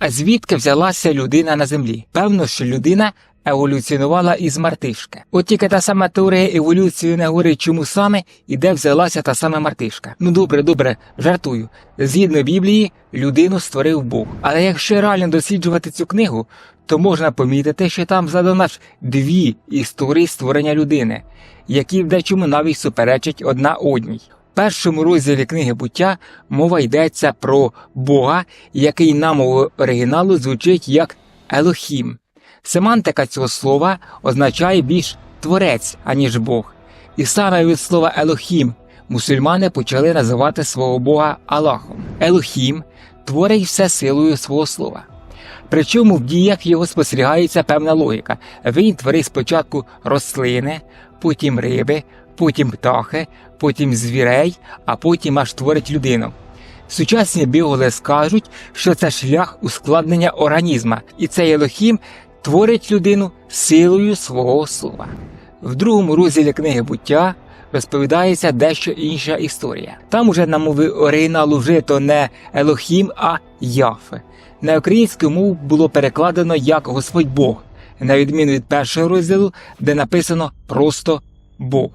А звідки взялася людина на землі? Певно, що людина еволюціонувала із мартишки. От тільки та сама теорія еволюції не говорить, чому саме і де взялася та сама мартишка. Ну добре, добре, жартую. Згідно Біблії, людину створив Бог. Але якщо реально досліджувати цю книгу, то можна помітити, що там задано аж дві історії створення людини, які в дечому навіть суперечать одна одній. Першому розділі книги буття мова йдеться про Бога, який на мову оригіналу звучить як Елохім. Семантика цього слова означає більш творець, аніж Бог. І саме від слова Елохім мусульмани почали називати свого Бога Аллахом. Елохім творить все силою свого слова. Причому в діях його спостерігається певна логіка. Він творить спочатку рослини, потім риби, потім птахи, потім звірей, а потім аж творить людину. Сучасні біологи скажуть, що це шлях ускладнення організма, і цей Елохім творить людину силою свого слова. В другому розділі книги буття розповідається дещо інша історія. Там уже на мови оригіналу вжито не Елохім, а Яфе. На українську мову було перекладено як Господь Бог, на відміну від першого розділу, де написано просто Бог.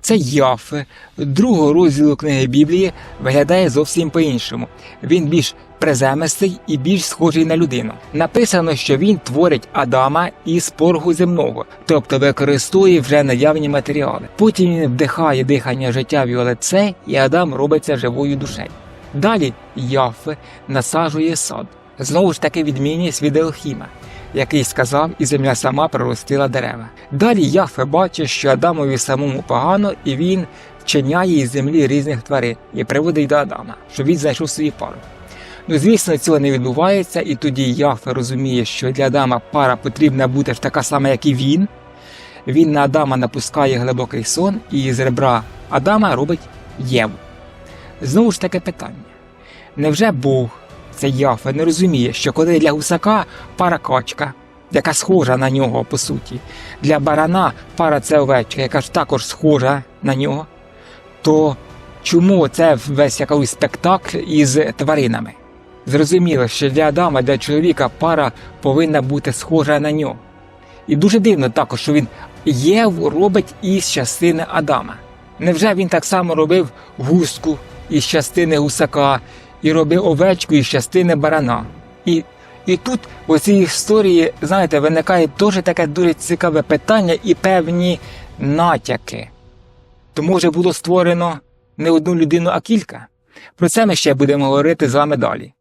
Це Яфе, другого розділу книги Біблії виглядає зовсім по-іншому. Він більш приземистий і більш схожий на людину. Написано, що він творить Адама із поргу земного, тобто використовує вже наявні матеріали. Потім він вдихає дихання життя в його лице, і Адам робиться живою душею. Далі Яфе насаджує сад. Знову ж таки відмінність від Елхіма, який сказав, і земля сама проростила дерева. Далі Яфе бачить, що Адамові самому погано, і він вчиняє із землі різних тварин і приводить до Адама, щоб він знайшов свою пару. Ну, звісно, цього не відбувається, і тоді Яфе розуміє, що для Адама пара потрібна бути ж така сама, як і він. Він на Адама напускає глибокий сон, і з ребра Адама робить Єву. Знову ж таке питання: невже Бог, це Яфе, не розуміє, що коли для гусака пара качка, яка схожа на нього по суті, для барана пара це овечка, яка ж також схожа на нього, то чому це весь якийсь спектакль із тваринами? Зрозуміло, що для Адама, для чоловіка пара повинна бути схожа на нього. І дуже дивно також, що він Єву робить із частини Адама. Невже він так само робив гуску із частини гусака і робив овечку із частини барана? І, і тут у цій історії, знаєте, виникає теж таке дуже цікаве питання і певні натяки. Тому вже було створено не одну людину, а кілька? Про це ми ще будемо говорити з вами далі.